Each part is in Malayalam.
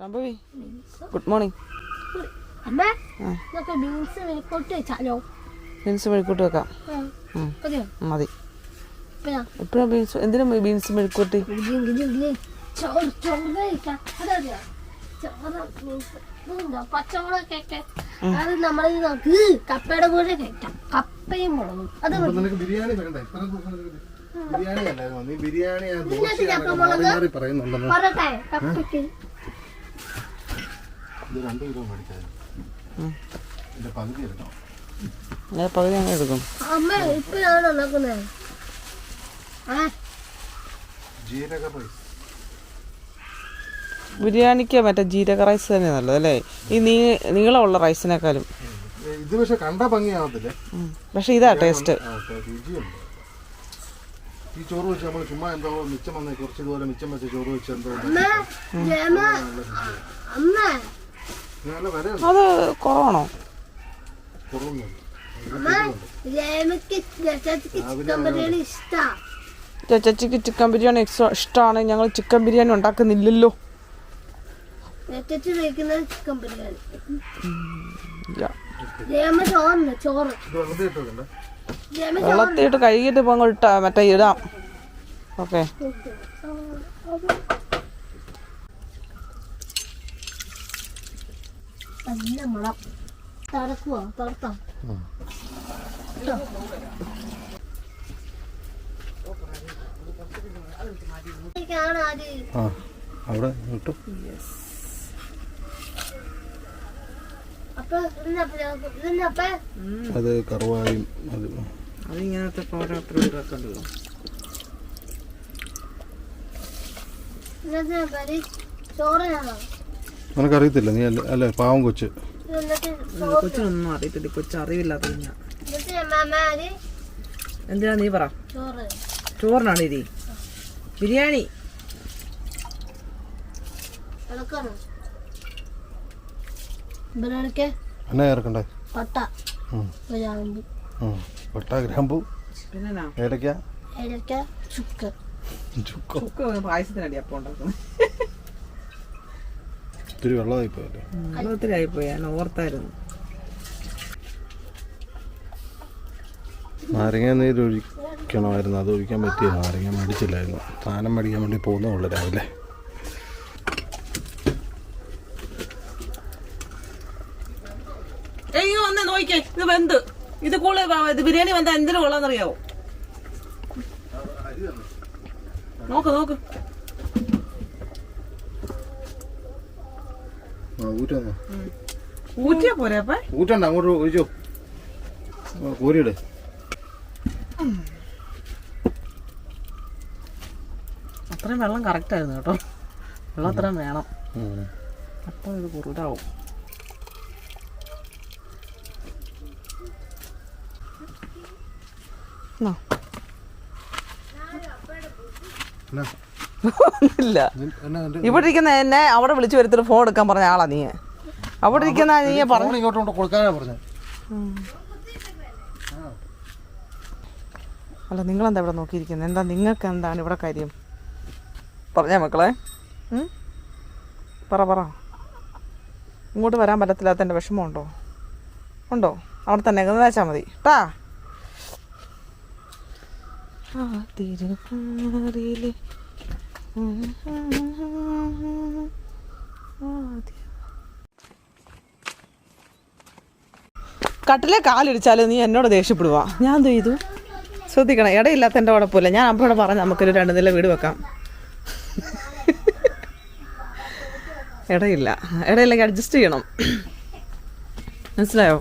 Shambhavi good morning. നമുക്ക് ബീൻസ് വെളിക്കോട്ട് വെച്ചാലോ? ബീൻസ് മെഴുക്കൂട്ട് വെക്കാം. മതി. എപ്പോഴാണ് ബീൻസ് എന്തിനാ ബീൻസ് മെഴുക്കൂട്ടി പച്ചമുളകൊക്കെ അത് നമ്മൾ നോക്ക്. കപ്പയുടെ കൂടെ കഴിക്കാം. കപ്പയും മുളകും. അത് ബിരിയാണി ബിരിയാണി ബിരിയാണി ആ. ഇത് രണ്ട് കിലോ മേടിച്ചായിരുന്നു. ഉം. ഇതിന്റെ പകുതി എടുക്കണം ഞാൻ പകുതി അങ്ങനെ എടുക്കും. ജീരക റൈസ്. ബിരിയാണിക്ക് മറ്റേ ജീരക റൈസ് തന്നെ നല്ലത് അല്ലേ? ഈ നീ നീളമുള്ള റൈസിനേക്കാളും. ഇത് പക്ഷെ കണ്ട ഭംഗിയാവത്തില്ലേ. പക്ഷെ ഇതാ ടേസ്റ്റ്. ഈ ചോറ് വെച്ച് നമ്മൾ ചുമ്മാ എന്തോ മിച്ചം വന്നേ കുറച്ച് ഇതുപോലെ മിച്ചം വെച്ച ചോറ് വെച്ച് എന്തോ അത് കുറവാണോ? ചേച്ചിക്ക് ചിക്കൻ ബിരിയാണി ഇഷ്ടാ. ചേച്ചിക്ക് ചിക്കൻ ബിരിയാണി എക്സ്ട്രാ ഇഷ്ടമാണ് ഞങ്ങൾ ചിക്കൻ ബിരിയാണി ഉണ്ടാക്കുന്നില്ലല്ലോ. വെള്ളത്തിട്ട് ചിക്കൻ ബിരിയാണി. കഴുകിയിട്ട് ഇപ്പം അങ്ങോട്ട് മറ്റേ ഇടാം. ഓക്കെ. നല്ല മുളം തറക്കുവോ അവിടെ കിട്ടും അത് കറുവായും അത്. അതിങ്ങനത്തെ ഓരോരുത്തർ ഉണ്ടാക്കണ്ടല്ലോ ചോറിനാണോ നിനക്കറിയത്തില്ല നീ അല്ല അല്ലേ പാവം കൊച്ച്. കൊച്ചിനൊന്നും അറിയത്തില്ല കൊച്ചു അറിവില്ലാത്ത എന്തിനാ നീ പറ? ചോറ്. ചോറിനാണ് ഇരി? ബിരിയാണി. ഇളക്കണം ബിരിയാണിക്ക് എന്നാ ചേർക്കണ്ടേ? പട്ട. ഉം. ഗ്രാമ്പ്. ഉം. പട്ട ഗ്രാമ്പു പിന്നെ ഏലക്ക. ഏലക്ക ചുക്ക്. ചുക്ക? പായസത്തിനടി അപ്പം ഉണ്ടാക്കുന്നത് ഇത്തിരി വെള്ളമായി പോയല്ലേ. ഒത്തിരി പോയി. ഞാൻ ഓർത്തായിരുന്നു. നാരങ്ങ നീര് ഒഴിക്കണമായിരുന്നു. അത് ഒഴിക്കാൻ പറ്റിയ നാരങ്ങ മേടിച്ചില്ലായിരുന്നു. സാധനം മേടിക്കാൻ വേണ്ടി പോകുന്നേ ഉള്ളു രാവിലെ അയ്യോ വന്നേ നോക്കിക്കേ. ഇത് വെന്ത്. ഇത് ഇത് ബിരിയാണി വന്ന എന്തിനു കൊള്ളാന്നറിയാവോ? നോക്ക് നോക്ക്. ആ ഊറ്റാ. ഊറ്റിയാ പോരെ അപ്പ? ഊറ്റണ്ട അങ്ങോട്ട് ഒഴിച്ചോ. കോരിയിട്. അത്രയും വെള്ളം കറക്റ്റ് ആയിരുന്നു കേട്ടോ. വെള്ളം അത്രയും വേണം. അപ്പം ഇത് കുറുതാവും. എന്നാ? നിൻ- ഇവിടെ ഇരിക്കുന്ന എന്നെ അവിടെ വിളിച്ചു വരുത്തിട്ട് ഫോൺ എടുക്കാൻ പറഞ്ഞ ആളാ നീ. അവിടെ ഇരിക്കുന്ന നീ പറഞ്ഞു അല്ല നിങ്ങളെന്താ ഇവിടെ നോക്കിയിരിക്കുന്നത് എന്താ നിങ്ങൾക്ക് എന്താണ് ഇവിടെ കാര്യം? പറഞ്ഞേ മക്കളെ. പറ പറ. ഇങ്ങോട്ട് വരാൻ പറ്റത്തില്ലാത്തതിന്റെ വിഷമമുണ്ടോ? ഉണ്ടോ? അവിടെ തന്നെ വെച്ചാൽ മതി. കേട്ടാ ആ തിരുമാറിയിലെ കട്ടിലെ കാലിടിച്ചാൽ നീ എന്നോട് ദേഷ്യപ്പെടുവാ. ഞാൻ എന്ത് ചെയ്തു? ശ്രദ്ധിക്കണം ഇടയില്ലാത്ത എന്റെ കുഴപ്പമില്ല ഞാൻ അപ്പോഴോട് പറഞ്ഞ് നമുക്കൊരു രണ്ട് നില വീട് വെക്കാം. ഇടയില്ല. ഇടയില്ലെങ്കിൽ അഡ്ജസ്റ്റ് ചെയ്യണം. മനസ്സിലായോ?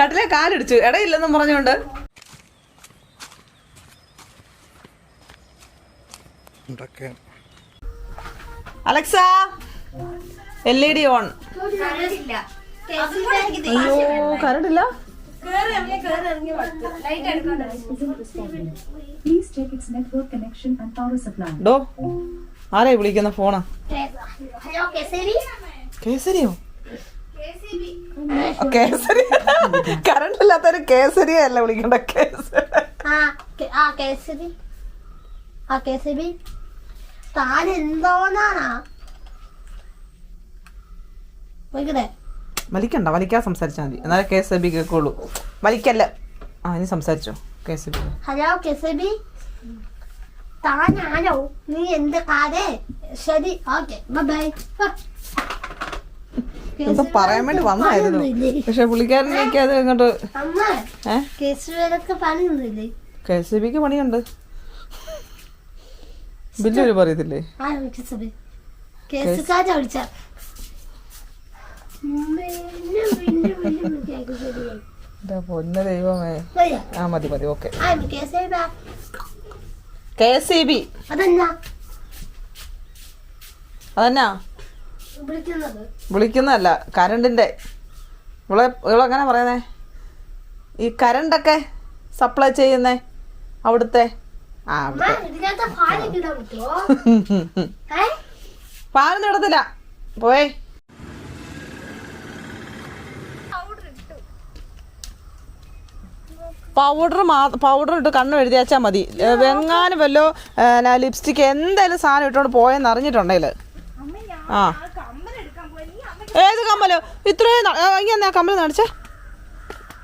കട്ടിലെ കാലിടിച്ചു. ഇടയില്ലെന്നും പറഞ്ഞുകൊണ്ട്. ഇതൊക്കെ Alexa L E D on അയ്യോ power supply. ഡോ ആരായി വിളിക്കുന്ന ഫോണാ? ഹലോ കേസരി? കേസരിയോ? കേസരി. കറണ്ട് ഇല്ലാത്തൊരു കേസരിയല്ല വിളിക്കണ്ട കേസരി. ആ കെ സി ബി? താൻ എന്തോന്നാണാ? വൈകിട്ടെ വലിക്കണ്ട വലിക്കാതെ സംസാരിച്ചാൽ മതി. എന്നാലേ കെ എസ് എ ബി കേൾക്കുള്ളൂ. വലിക്കല്ല. ആ ഇനി സംസാരിച്ചോ. K S A B hello K C B? താനാണോ? നീ എന്ത് കാതേ? ശരി ഓക്കെ ബൈ എന്തോ പറയാൻ വേണ്ടി വന്നായിരുന്നു പക്ഷെ പുള്ളിക്കാരനേക്ക് അത് ഇങ്ങോട്ട് കെ എസ് ബിക്ക് പണിയുണ്ട്. ബില്ലൊരു പറയത്തില്ലേ? ആ കേസുകാരെ വിളിച്ച. പൊന്ന ദൈവമേ. ആ മതി മതി okay. K S E B. അതെന്നാ? അതന്നാ? വിളിക്കുന്നത്. വിളിക്കുന്നതല്ല കരണ്ടിന്റെ ഇവളെ ഇവളെങ്ങനെ പറയുന്നേ? ഈ കരണ്ടൊക്കെ സപ്ലൈ ചെയ്യുന്നേ അവിടുത്തെ ആ ഇടത്തില്ല. പോയേ. പൗഡർ മാ പൗഡർ ഇട്ട് കണ്ണു എഴുതിയാച്ചാൽ മതി. ഏ, വെങ്ങാനും വല്ലോ ലിപ്സ്റ്റിക് എന്തായാലും സാധനം ഇട്ടോണ്ട് പോയെന്ന് അറിഞ്ഞിട്ടുണ്ടെങ്കിൽ ആ. ഏത് കമ്മലോ? ഇത്രയും കമ്മൽ ഇങ്ങനെ കമ്മൽ നടിച്ചേ?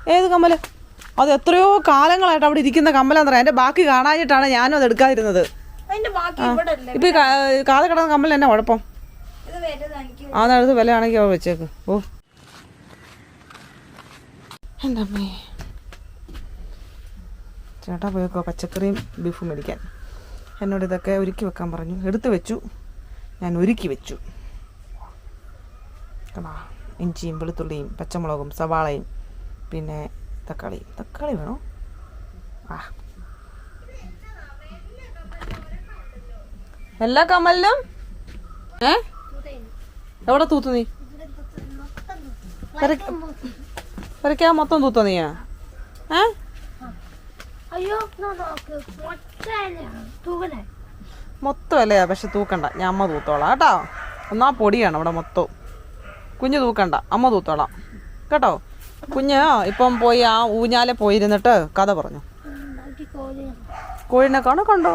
ഏത് കമ്മൽ? അത് എത്രയോ കാലങ്ങളായിട്ട് അവിടെ ഇരിക്കുന്ന കമ്മലാന്ന് പറയാം. എന്റെ ബാക്കി കാണാനായിട്ടാണ് ഞാനും അത് എടുക്കാതിരുന്നത്. ഇപ്പൊ കാത കിടന്ന കമ്മൽ എന്നാ കുഴപ്പം? ഇത് വില ആണെങ്കിൽ ആ നേരത്ത് വിലയാണെങ്കിൽ അവ വെച്ചേക്ക്. ഓ. എന്റെ അമ്മേ ചേട്ടാ പോയേക്കോ പച്ചക്കറിയും ബീഫും മേടിക്കാൻ. എന്നോട് ഇതൊക്കെ ഒരുക്കി വെക്കാൻ പറഞ്ഞു. എടുത്തു വെച്ചു. ഞാൻ ഒരുക്കി വെച്ചു. കണ്ടാ? ഇഞ്ചിയും വെളുത്തുള്ളിയും പച്ചമുളകും സവാളയും പിന്നെ തക്കാളി. തക്കാളി വേണോ? ആ എല്ലാ കമലിലും ഏ? എവിടെ തൂത്തു നീ? പെരക്കാ മൊത്തം തൂത്തോ നീയാ? ഏ? അയ്യോ എന്നാ നോക്ക്. മൊത്തം തൂകണേ മൊത്തം അല്ലയാ പക്ഷെ തൂക്കണ്ട. ഞാൻ അമ്മ തൂത്തോളാം കേട്ടോ. ഒന്നാ പൊടിയാണ് ഇവിടെ മൊത്തം കുഞ്ഞ് തൂക്കണ്ട. അമ്മ തൂത്തോളാം. കേട്ടോ? കുഞ്ഞ് ഇപ്പം പോയി ആ ഊഞ്ഞാലെ പോയിരുന്നിട്ട് കഥ പറഞ്ഞു. കോഴിനെ കാണോ കണ്ടോ?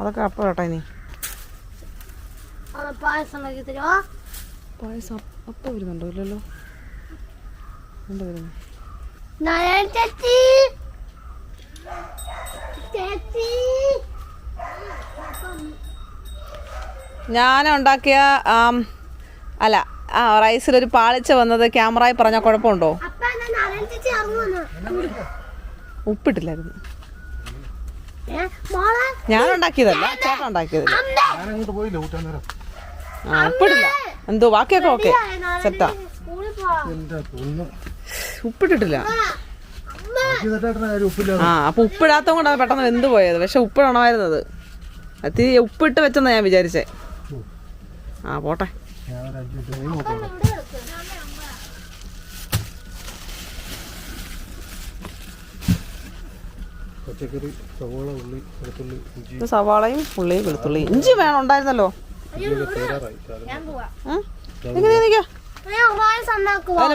അതൊക്കെ അപ്പം കേട്ടോ ഇനി. ഞാനുണ്ടാക്കിയ പായസം അപ്പം വരുന്നുണ്ടോ ഇല്ലല്ലോ? എന്താ വരുന്നു. ഞാൻ ഉണ്ടാക്കിയ അല്ല ആ റൈസിൽ ഒരു പാളിച്ച വന്നത് ക്യാമറയിൽ പറഞ്ഞ കുഴപ്പമുണ്ടോ? ഉപ്പിട്ടില്ലായിരുന്നു. ഞാൻ ഉണ്ടാക്കിയതല്ല ചേട്ടൻ ഉണ്ടാക്കിയതല്ല ഞാൻ അങ്ങോട്ട് പോയില്ല ഊട്ടാൻ നേരം. ആ ഉപ്പിട്ടില്ല എന്തോ ബാക്കിയൊക്കെ ഓക്കെ. സെറ്റാ ഉപ്പിട്ടിട്ടില്ല. ആ അപ്പൊ ഉപ്പിടാത്ത കൊണ്ടാണ് പെട്ടെന്ന് വെന്ത് പോയത്. പക്ഷെ ഉപ്പിടണമായിരുന്നത്. അത് ഉപ്പിട്ട് വെച്ചെന്നാ ഞാൻ വിചാരിച്ചേ. ആ പോട്ടെ. ഞാൻ ഒരു അഞ്ച് മിനിറ്റ് നീ നോക്കാം പച്ചക്കറി സവോള ഉള്ളി വെളുത്തുള്ളി ഇഞ്ചി. ഇത് സവാളയും ഉള്ളിയും വെളുത്തുള്ളി. ഇഞ്ചി വേണം ഉണ്ടായിരുന്നല്ലോ.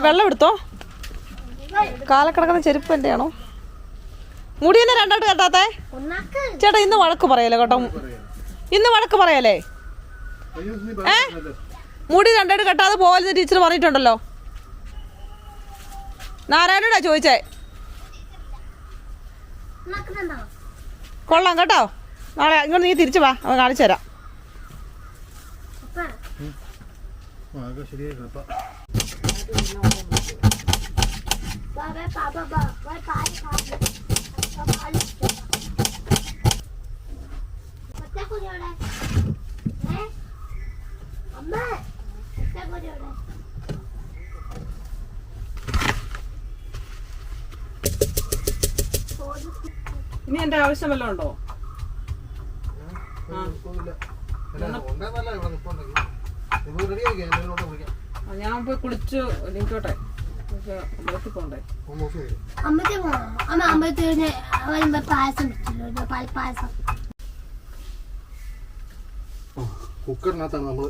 വെള്ളം എടുത്തോ? കാലക്കിടക്കുന്ന ചെരുപ്പ് എന്റെ ആണോ മുടി തന്നെ രണ്ടായിട്ട് കെട്ടാത്തേ? ചേട്ടാ ഇന്ന് വഴക്ക് പറയല്ലേ കേട്ടോ. ഇന്ന് വഴക്ക് പറയല്ലേ? അയ്യോ, നീ പറയുന്നില്ലല്ലോ. മുടി രണ്ടായിട്ട് കെട്ടാതെ പോകലെന്ന് ടീച്ചർ പറഞ്ഞിട്ടുണ്ടല്ലോ നാരായണോടാ ചോദിച്ചേ കൊള്ളാം കേട്ടോ നാളെ ഇങ്ങോട്ട് നീ തിരിച്ചു വാ അവൻ കാണിച്ചു തരാം ശരിയായി കേട്ടോ ബാ ബാ ബാ ബാ ബാ ബാ പാൽ പാൽ പാൽ പച്ചക്കുരി എവിടെ ഏ അമ്മ പച്ചക്കുരി എവിടെ എന്റെ ആവശ്യം വല്ലതും ഉണ്ടോ? ഞാൻ പോയി കുളിച്ചു നിൽക്കോട്ടെ അമ്പലത്തിൽ പോണ്ടേ? ഒന്ന് off ചെയ്തേ. അമ്മത്തെ പോണോ. അമ്മ അമ്പലത്തിൽ വരുമ്പോ പായസം വെച്ചല്ലോ പാൽപ്പായസം കുക്കറിനകത്താണ് നമ്മൾ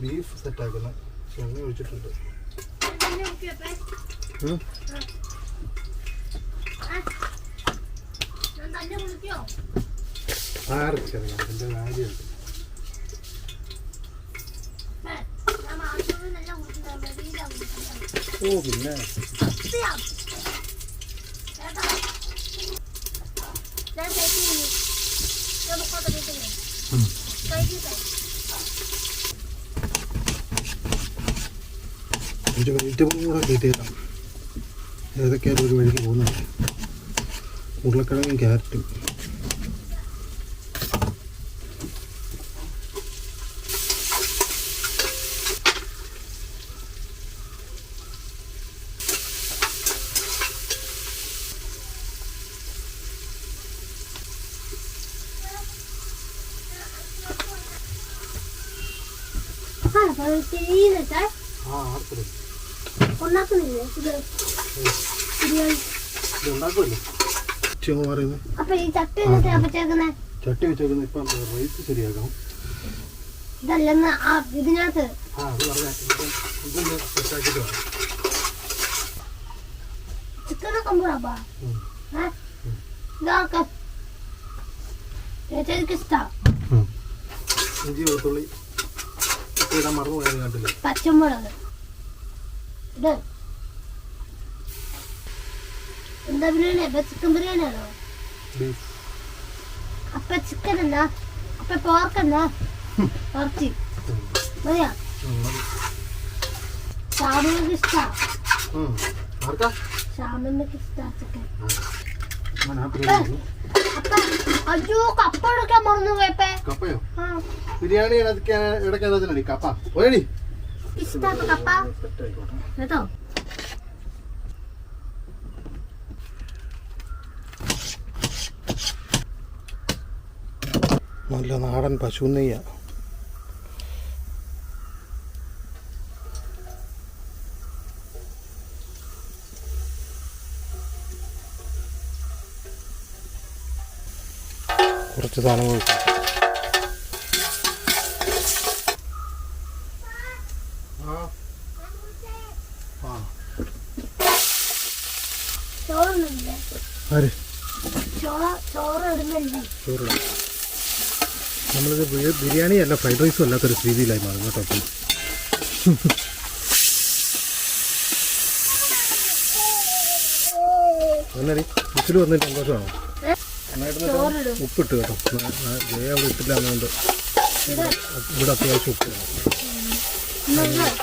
ബീഫ് സെറ്റ് ആക്കുന്നത്. എണ്ണ ഒഴിച്ചിട്ടുണ്ട് ഉം. ഞാൻ തന്നെ വിളിക്കോ ആർക്കറിയാം അതിന്റെ കാര്യമുണ്ട് ഞാൻ മാത്രമേ നല്ല കുടിക്കുന്നത് വെളിയിലാ കുടിക്കുന്നത് ഓ പിന്നെ. ഒരു വെജിറ്റബിളും കൂടെ കയറ്റിയേക്കാം ഏതൊക്കെയാലും ഒരു വഴിക്ക് പോകുന്നത് ഉരുളക്കിഴങ്ങും ക്യാരറ്റും ആ അപ്പോൾ ചെയ്യുന്നിട്ട് ആ ആർക്കും ഉണ്ടാക്കുന്നില്ലേ ഇത് ബിരിയാണി ഇത് ഉണ്ടാക്കുമല്ലോ പറയുന്നത്? അപ്പൊ ഈ ചട്ടി അപ്പച്ചേക്കുന്നേ ചട്ടി വെച്ചേക്കുന്നത് ഇപ്പൊ ഇതല്ലെന്ന് ആ ഇതിനകത്ത്. ഇതാക്ക. ചേച്ചിക്ക്. ഇഞ്ചി വെളുത്തുള്ളി ഇടാൻ മറന്നു കണ്ടില്ല? പച്ചമുളക്. ഇത്. എന്താ ബിരിയാണി? അപ്പൊ ചിക്കൻ ബിരിയാണി ആണോ? അപ്പൊ ചിക്കൻ എന്നാ അപ്പൊ പോർക്ക് എന്നാ ഇറച്ചി മതിയാ? ഷാമിനക്ക് ഇഷ്ടാ? ഷാമിനക്ക് ഇഷ്ടാ ചിക്കൻ അയ്യോ കപ്പ എടുക്കാൻ മറന്നു പോയപ്പേ. കപ്പയോ? ആ. ബിരിയാണി കപ്പ. ഇഷ്ടാ കപ്പ? കേട്ടോ? നല്ല നാടൻ പശു നെയ്യ. കുറച്ച് സാധനങ്ങൾ വെക്കാം. ആ. ആ. ചോറുന്നില്ലേ ആര് ചോറ് ചോറ് ഇടുന്നില്ലേ ചോറിടാം നമ്മളിത് ബി- ബിരിയാണി അല്ല ഫ്രൈഡ് റൈസും അല്ലാത്തൊരു രീതിയിലായി മാറും കേട്ടോ അപ്പം എന്നടി വിസിൽ വന്നിട്ട് സന്തോഷമാണോ? ഉപ്പിട്ട് കേട്ടോ. ജയ അവിടെ ഇട്ടില്ലാന്നുകൊണ്ട് ഇവിടെ അത്യാവശ്യം ഉപ്പ്.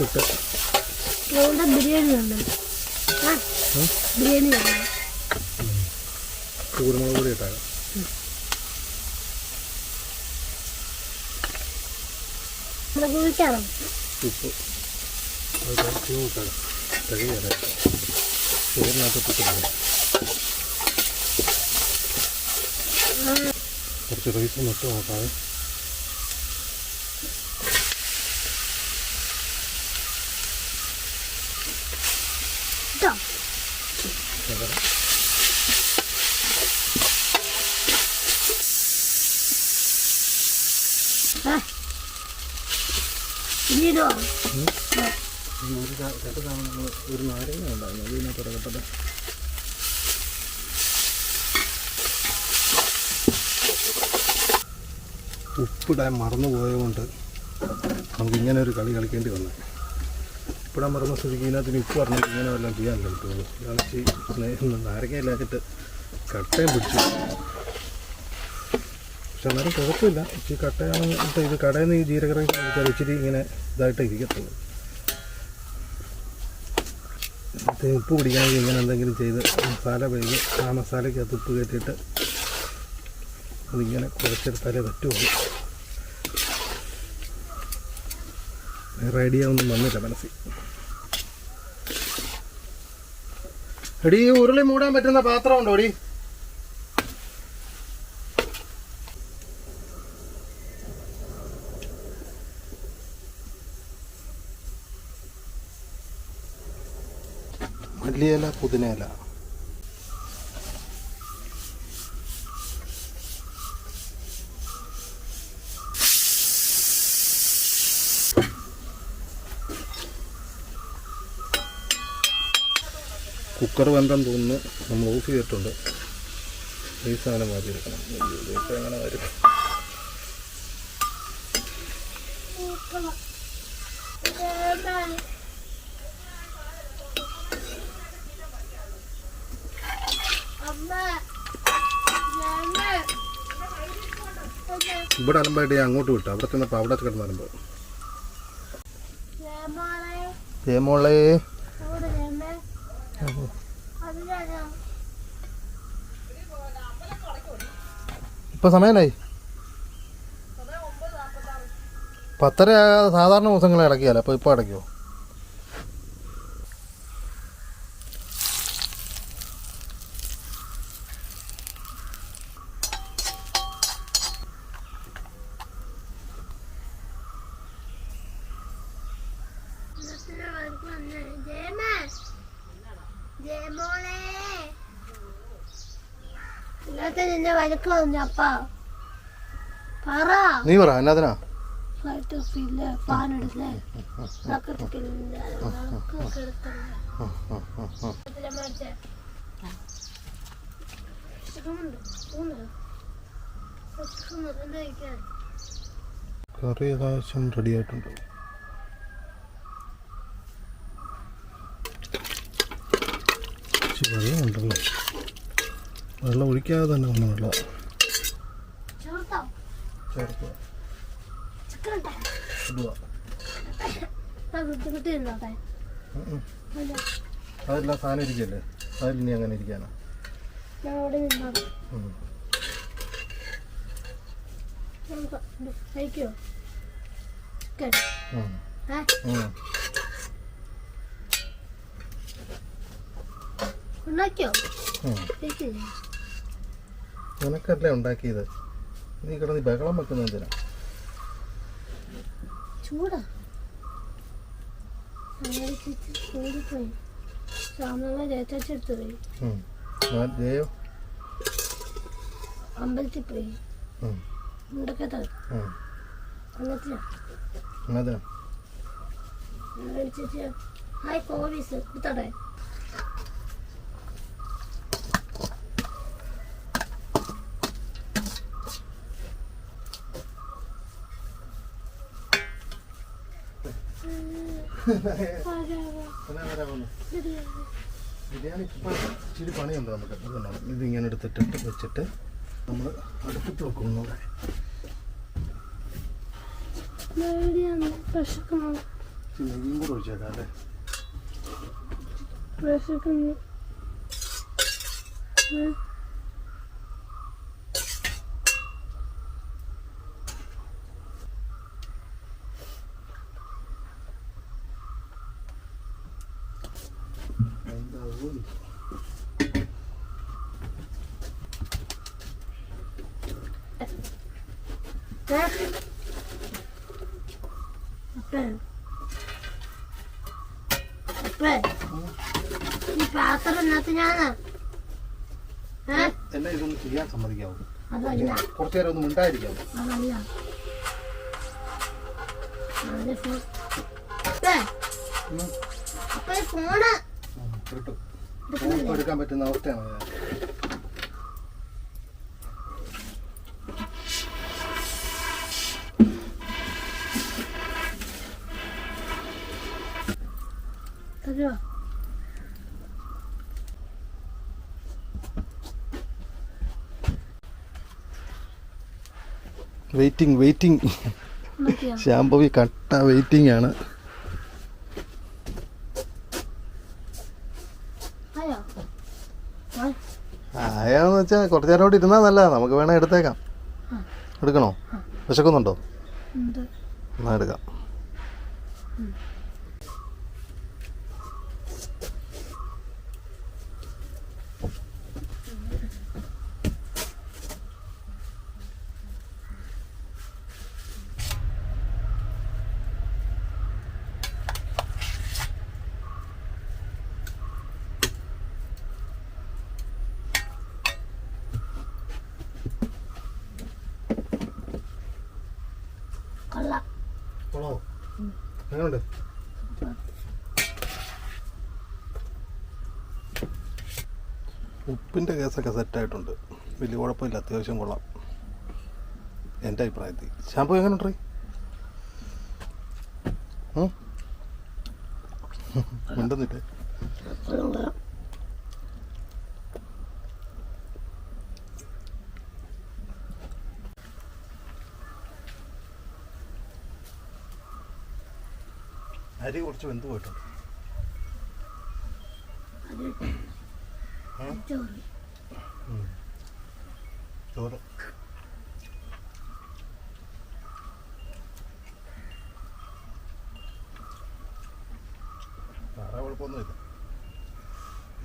ഉപ്പിട്ട്. ബിരിയാണി കുരുമുളക് പൊടി ഇട്ടാൽ നമുക്ക് വിളിക്കാണോ ഉപ്പ് കുറച്ച് റൈസ് നട്ട് നോക്കാതെ കേട്ടോ ആ. ഉപ്പിടാൻ മറന്നു പോയതുകൊണ്ട് നമുക്ക് ഇങ്ങനെ ഒരു കളി കളിക്കേണ്ടി വന്നു. ഉപ്പിടാൻ മറന്ന സ്ഥിതിക്ക് ഇതിനകത്തിന് ഉപ്പ് പറഞ്ഞിട്ട് ഇങ്ങനെ വല്ലതും ചെയ്യാൻ കിട്ടുള്ളൂ ഇതാണ് സ്നേഹം. നാരങ്ങയില്ലാച്ചിട്ട് കട്ടയും പിടിച്ചു. പക്ഷെ എന്നാലും കുഴപ്പമില്ല. ഈ കട്ടയാണ്? ഇത് കടയിൽ നിന്ന് ഈ ജീരക ഇച്ചിരി ഇങ്ങനെ ഇതായിട്ട് ഇരിക്കത്തുള്ളൂ. ഉപ്പ് പിടിക്കാമെങ്കിൽ ഇങ്ങനെ എന്തെങ്കിലും ചെയ്ത് മസാല പെയ്ത് ആ മസാലയ്ക്കകത്ത് ഉപ്പ് കയറ്റിയിട്ട് അതിങ്ങനെ കുഴച്ചെടുത്താലേ പറ്റുള്ളൂ. വേറെ ഐഡിയ ഒന്നും വന്നില്ല മനസ്സിൽ. എടി ഉരുളി മൂടാൻ പറ്റുന്ന പാത്രം ഉണ്ടോ എടീ? പുതിനയില കുക്കർ ബന്ധം തോന്നുന്നു നമ്മൾ ഓഫ് ചെയ്തിട്ടുണ്ട്. ഈ സാധനം മാറ്റി വെക്കണം അയ്യോ, ഇതിപ്പോൾ എങ്ങനെ വരും ഇവിടെ അലമ്പായിട്ട് ഞാൻ അങ്ങോട്ട് വിട്ടു. അവിടെ ചെന്നപ്പോൾ അവിടെ കിടന്ന് അലമ്പ് രമോളെ ഇപ്പൊ ഇപ്പം സമയമായി പത്തര സാധാരണ ദിവസങ്ങളെ അടക്കിയാലോ അപ്പോൾ ഇപ്പോൾ അടയ്ക്കുമോ നിന്റെ വഴക്ക് വന്നപ്പ പറ. നീ പറ എന്നാ ഫ്ലൈറ്റ് ഓഫില്ല കഴിക്കാൻ കറി ഏകദേശം റെഡി ആയിട്ടുണ്ട്. വെള്ളമുണ്ടല്ലോ വെള്ളം ഒഴിക്കാതെ തന്നെ വന്ന വെള്ളം. അതെല്ലാം സാധനം ഇരിക്കല്ലേ? അതിൽ ഇനി അങ്ങനെ ഇരിക്കാനാ. ഞാൻ നിനക്കല്ലേ ഉണ്ടാക്കിയത്? നീ കിടന്ന് ബഹളം വെക്കുന്ന എന്തിനാ? ചൂടാ. അമ്പലത്തിൽ പോയി. ഹായ് കോവിസ് കൊടുത്തടെ എന്നാ വരാൻ വന്നു? ബിരിയാണി ഇപ്പം ഇച്ചിരി പണിയുണ്ട് നമുക്ക് അതുകൊണ്ടാണ് ഇതിങ്ങനെ എടുത്തിട്ടിട്ട് വെച്ചിട്ട് നമ്മൾ അടുപ്പിട്ട് വെക്കുന്നു നെയ്യും കൂടെ ഒഴിച്ചേക്കാം അല്ലേ വിശക്കുന്നു എന്താവും അപ്പേ അപ്പേ ഈ പാത്രം എന്നത്തിനാണ് ഏ? എന്നെ ഇതൊന്ന് ചെയ്യാൻ സമ്മതിക്കാവൂ? കുറച്ചു നേരം ഒന്ന് ഉണ്ടായിരിക്കാം എടുക്കാൻ പറ്റുന്ന അവസ്ഥയാണ് തരുമോ വെയിറ്റിംഗ് വെയിറ്റിംഗ് ശാംഭവി കട്ട വെയിറ്റിംഗ് ആണ്. ആയാന്ന് വെച്ചാൽ കുറച്ച് നേരം കൂടി ഇരുന്നാൽ നല്ലതാ. നമുക്ക് വേണേ എടുത്തേക്കാം. എടുക്കണോ? വിശക്കുന്നുണ്ടോ? എന്നാ എടുക്കാം. കേസൊക്കെ സെറ്റായിട്ടുണ്ട്. വലിയ കുഴപ്പമില്ല അത്യാവശ്യം കൊള്ളാം. എന്റെ അഭിപ്രായത്തിൽ. ഷാമ്പു എങ്ങനെ ഉണ്ടറി ഉണ്ടെന്നില്ലേ അരി കുറച്ച് വെന്ത് പോയിട്ടുണ്ട്. ചോറ്. വേറെ കുഴപ്പമൊന്നുമില്ല.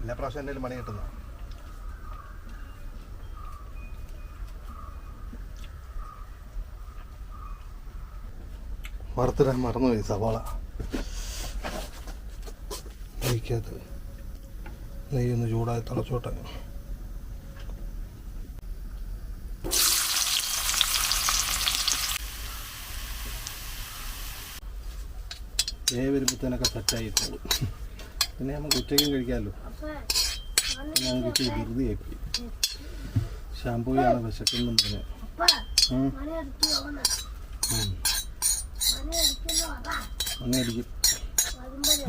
എല്ലാ പ്രാവശ്യം എന്തെങ്കിലും പണി കിട്ടുന്ന? വറുത്തിടാൻ മറന്നുപോയി സവാള. നെയ്ക്കകത്ത് നെയ്യൊന്ന് ചൂടായി തിളച്ചോട്ടെ. ഏ സെറ്റായിട്ടുള്ളു പിന്നെ നമുക്ക് ഉച്ചയ്ക്കും കഴിക്കാമല്ലോ. പിന്നെ നമുക്ക് ഇച്ചിരി ധൃതിയായി പോയി ഷാമ്പൂയാണ് വിശക്കുന്നും പിന്നെ. അപ്പ ഉം, മണി അടിച്ചു പോകണ ഉം. മണി അടിക്കുന്നു അതാ അങ്ങനെ അടിക്കും വരുമ്പോഴേ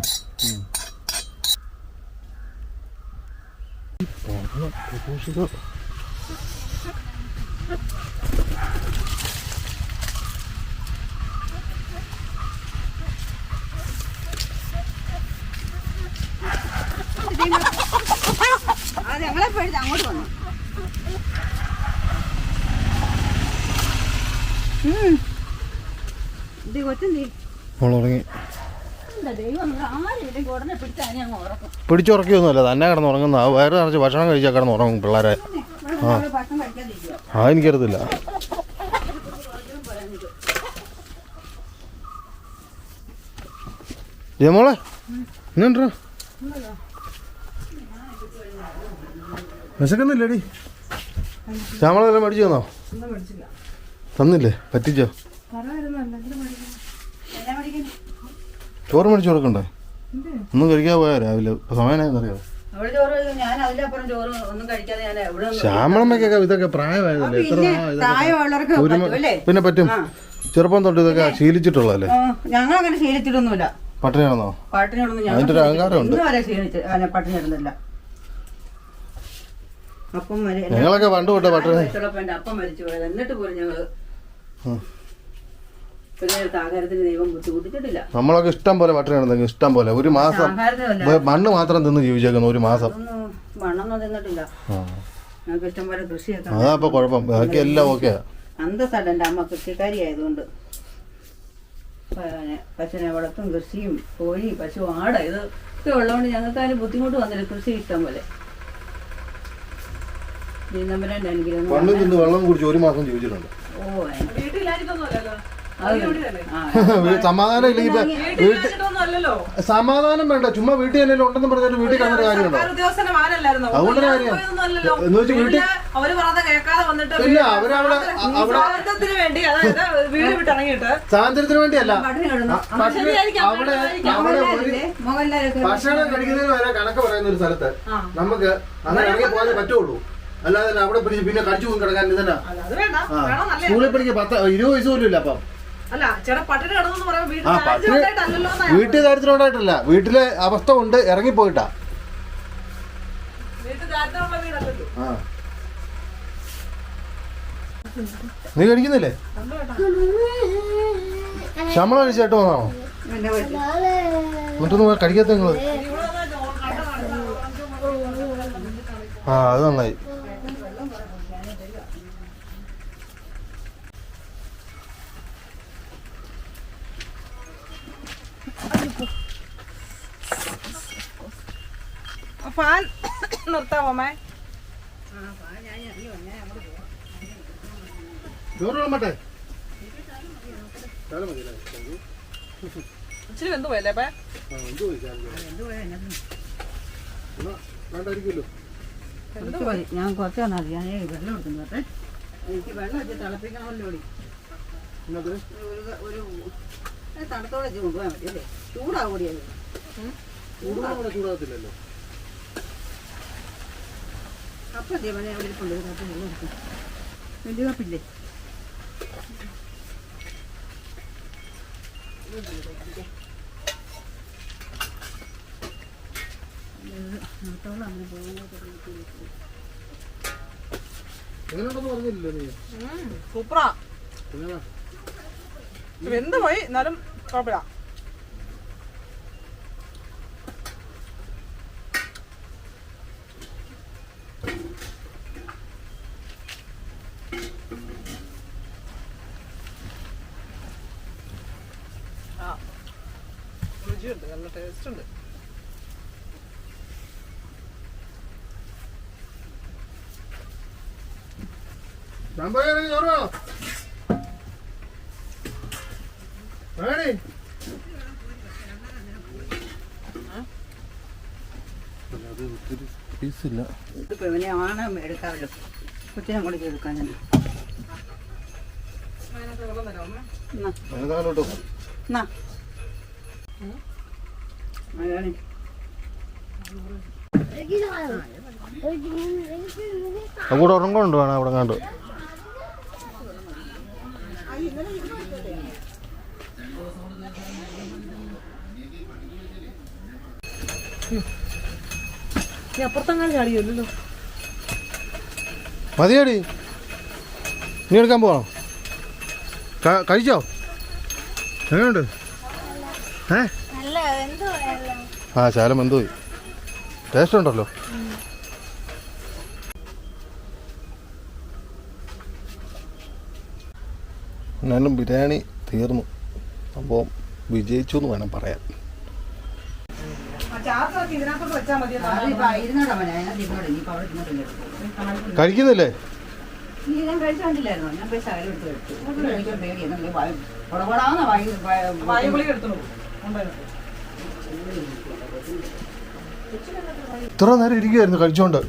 ഞങ്ങളെപ്പോഴും അങ്ങോട്ട് വന്നു. ഇത് കൊച്ചെന്തി പിടിച്ചുറക്കിയൊന്നുമല്ല തന്നെ കിടന്ന് ഉറങ്ങുന്ന വയറ് നിറച്ച് ഭക്ഷണം കഴിച്ചാൽ കിടന്ന് ഉറങ്ങും പിള്ളേരെ. ആ. ആ എനിക്കറിയത്തില്ല. മോളെ എന്നുണ്ടോ വിശക്കുന്നില്ലേടി. ശ്യാമളെല്ലാം മേടിച്ചു തന്നോ? തന്നില്ലേ? പറ്റിച്ചോ? ചോറ് മേടിച്ചു കൊടുക്കണ്ടേ? ഒന്നും കഴിക്കാൻ പോയാ രാവിലെ? നിന്ന് ശ്യാമളമ്മയ്ക്കൊക്കെ ഇതൊക്കെ പ്രായമായതല്ലേ? എത്ര പിന്നെ പറ്റും. ചെറുപ്പം തൊട്ട് ഇതൊക്കെ ശീലിച്ചിട്ടുള്ളതല്ലേ? ഞങ്ങൾ അങ്ങനെ ശീലിച്ചിട്ടൊന്നുമില്ല. പട്ടിണിയാണെന്നോ? പട്ടിണിയാണെന്ന് അതിന്റെ ഒരു അഹങ്കാരമുണ്ട്. ഉണ്ട് പട്ടിണി ഇടുന്നില്ല അപ്പം ഞങ്ങളൊക്കെ പണ്ട് തൊട്ട് പട്ടിണി. അപ്പം മരിച്ചു പോയത്. എന്നിട്ട് പോലും ഞങ്ങൾ നമ്മളൊക്കെ ഇഷ്ടം പോലെ ഭക്ഷണം കിടന്നെങ്കിൽ ഇഷ്ടം പോലെ. ഒരു മാസം മണ്ണ് മാത്രം തിന്ന് ജീവിച്ചേക്കുന്നു ഒരു മാസം. മണ്ണൊന്നും തിന്നിട്ടില്ല. ആ. ഞങ്ങൾക്ക് ഇഷ്ടം പോലെ കൃഷിയൊക്കെ അതാ അപ്പൊ കുഴപ്പം. ബാക്കി എല്ലാം ഓക്കെ അന്തസ്സായിട്ട് എന്റെ അമ്മ കൃഷിക്കാരി ആയതുകൊണ്ട് പശുവിനെ വളർത്തും കൃഷിയും കോഴി പശു ആട് ഇത് ഒക്കെ ഉള്ളതുകൊണ്ട് ഞങ്ങൾക്ക് അതിന് ബുദ്ധിമുട്ട് വന്നില്ല. കൃഷി ഇഷ്ടം പോലെ. മണ്ണ് തിന്ന് വെള്ളം കുടിച്ച് ഒരു മാസം ജീവിച്ചിട്ടുണ്ട്. സമാധാനം ഇല്ലെങ്കിൽ വീട്ടിൽ സമാധാനം വേണ്ട ചുമ്മാ വീട്ടിൽ തന്നെ ഉണ്ടെന്ന് പറഞ്ഞാൽ വീട്ടിൽ കാണുന്ന കാര്യമുണ്ടോ? അതുകൊണ്ട് കാര്യം. എന്ന് വെച്ചാൽ വീട്ടിൽ- ഇല്ല അവരവിടെ അവിടെ സ്വാതന്ത്ര്യത്തിന് വേണ്ടി അതായത് വീട് വിട്ടിറങ്ങിയിട്ട് സ്വാതന്ത്ര്യത്തിന് വേണ്ടിയല്ല. അവിടെ. അവിടെ? ഭക്ഷണം കഴിക്കുന്നതിന് വരെ കണക്ക് പറയുന്ന ഒരു സ്ഥലത്ത് നമുക്ക് അങ്ങനെ ഇറങ്ങി പോകാനേ പറ്റുള്ളൂ. അല്ലാതെ അവിടെ പിടിച്ച് പിന്നെ കടിച്ചു പോയി കിടക്കാൻ ഇതല്ല അല്ല, അത് വേണ്ട. വേണം നല്ല സ്കൂളിൽ പഠിക്കുക പത്ത് ഇരുപത് വയസ്സ് പോലും ഇല്ല അപ്പം. അല്ല ചേട്ടാ പട്ടിണി കിടന്നു പറയുമ്പോ വീട്ടിൽ ആ ദാരിദ്ര്യം പട്ടിണി ഉണ്ടായിട്ടല്ലല്ലോ എന്നാ. വീട്ടിൽ ദാരിദ്ര്യമുണ്ടായിട്ടില്ല വീട്ടിലെ അവസ്ഥ കൊണ്ട് ഇറങ്ങിപ്പോയിട്ടാ. വീട്ടിൽ ദാരിദ്ര്യമുള്ള വീടല്ലല്ലോ ആ. നീ കഴിക്കുന്നില്ലേ? ശമ്പളം കഴിച്ചിട്ട് വന്നാണോ? മറ്റൊന്നും എന്നിട്ടൊന്നും പോയി കഴിക്കാത്ത നിങ്ങൾ? ആ അത് നന്നായി. ഫാൻ വിളമ്പട്ടെ ഇച്ചിരി വെന്ത് പോയല്ലേ അപ്പേ? വേണ്ടായിരിക്കുമല്ലോ. കുറച്ച് മതി. ഞാൻ കുറച്ച് തന്നാൽ മതി. ഞാൻ ഈ വെള്ളം എടുക്കുന്നു കേട്ടെ. എനിക്ക് വെള്ളം വെച്ച് തിളപ്പിക്കണമല്ലോ. ഒരു തണുത്തോടെ വെച്ച് കൊണ്ടുപോയാൽ മതി മതി അവിടെ ഇരിപ്പുണ്ട് കപ്പ് വെള്ളം എടുക്കും. വലിയ കപ്പില്ലേ? എങ്ങനെയുണ്ടെന്ന് പറഞ്ഞില്ലല്ലോ നീ. സൂപ്പറാ. എന്ത് പോയി? എന്നാലും കുഴപ്പമില്ല രുചിയുണ്ട് നല്ല ടേസ്റ്റ് ഉണ്ട് ഞാൻ പോയി ചോറ് വേണോ വേണേ അത് ഒത്തിരി പീസില്ല. ഇവനെ ആണ് എടുക്കാമല്ലോ കൊച്ചിനെ കൂടി എടുക്കാൻ എനിക്ക് അങ്ങോട്ട് ഉറങ്ങുന്നുണ്ട് വേണം അവിടെ കണ്ട് അപ്പുറത്തങ്ങനെ ചാടിയല്ലോ. മതിയാടി. നീ എടുക്കാൻ പോവാ. കഴിച്ചോ? എങ്ങനെയുണ്ട്? ഏ? ആ ശാലം എന്തോ ടേസ്റ്റ് ഉണ്ടല്ലോ. എന്നാലും ബിരിയാണി തീർന്നു. അപ്പോൾ വിജയിച്ചു എന്ന് വേണം പറയാൻ. കഴിക്കുന്നില്ലേ? ഇത്ര നേരം ഇരിക്കുമായിരുന്നു അതിപ്പോ ഇരുന്നോടാ മോനെ അതിനകത്ത് ഇരുന്നോടെ ഇനിയിപ്പോ അവിടെ ഇരുന്നിട്ടില്ല കഴിക്കുന്നില്ലേ നീ ഞാൻ കഴിച്ചോണ്ടില്ലായിരുന്നോ ഞാൻ പോയി ശകലം എടുത്ത് കഴിച്ചു ഇവിടെ കഴിക്കാൻ പേടിയാണ് പടപടാന്ന വായു വായുകുളി എടുത്തോളൂ ഉണ്ടായിരുന്നു ഇത്ര നേരം ഇരിക്കുമായിരുന്നു കഴിച്ചോണ്ട്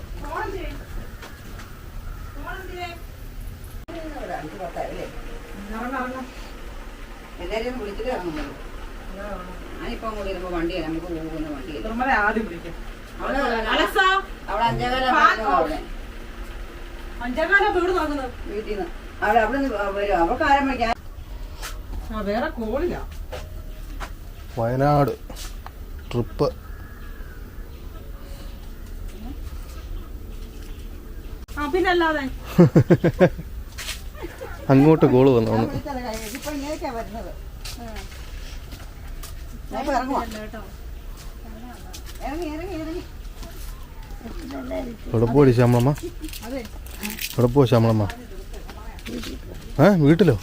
എല്ലാവരും വിളിച്ചിട്ട് ഇറങ്ങുന്നത്. ഞാനിപ്പം കൂടി ഇരുമ്പോ വണ്ടിയാണ് നമുക്ക് പോകുന്ന വണ്ടി ആദ്യം വിളിക്കും. അവൾ അവിടെ അഞ്ചേകാലം അവിടെ. അഞ്ചേകാലം വീട് നോക്കുന്നത് വീട്ടിൽ നിന്ന്. അവിടെ അവിടെ നിന്ന് വരും. അവർക്ക് ആരം വിളിക്കാൻ? വേറെ കോളില്ല. വയനാട്. ട്രിപ്പ്. ആ പിന്നെ അല്ലാതെ അങ്ങോട്ട് കോൾ വന്നു എവിടെ പോയി ശ്യാമളമ്മ? എവിടെ പോയി ശ്യാമളമ്മ? ഏ വീട്ടിലോ.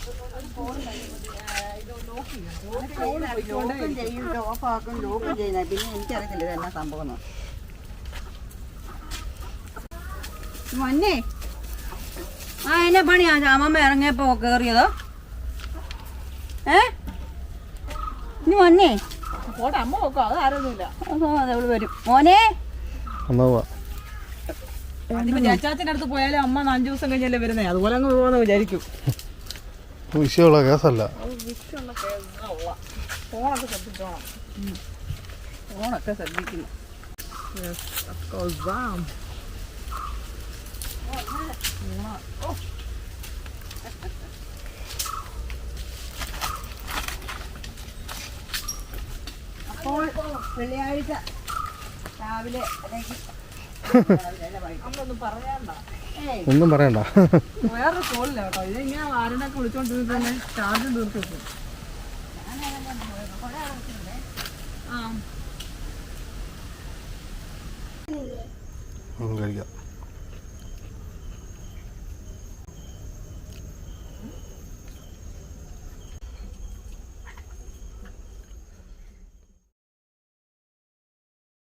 മൊന്നേ ആ എന്നെ പണിയാ? ശ്യാമമ്മ ഇറങ്ങിയപ്പോ കേറിയതോ? ഏ? നീ മൊന്നേ പോട്ടെ അമ്മ നോക്കാം അത് ആരൊന്നുമില്ല. അവൾ വരും. മോനെ. എന്നാ പോവാ. ചേച്ചാച്ചന്റെ അടുത്ത് പോയാലും അമ്മ അഞ്ചു ദിവസം കഴിഞ്ഞല്ലേ വരുന്നേ. അതുപോലെ അങ്ങ് പോവാന്ന് വിചാരിക്കും. വിഷയമുള്ള കേസല്ല. ഫോണൊക്കെ ശ്രദ്ധിച്ചോണം. ഫോണൊക്കെ ശ്രദ്ധിക്കുന്നു അപ്പോൾ വെള്ളിയാഴ്ച രാവിലെ അല്ലെങ്കിൽ ഒന്നും പറയണ്ട. വേറെ കോളില്ല കേട്ടോ. ഇത് ഇങ്ങനെ ആരുടെയൊക്കെ വിളിച്ചോണ്ടിരുന്നിട്ട് തന്നെ ചാർജ് തീർത്ത് വെക്കും ആ. കഴിക്കാം.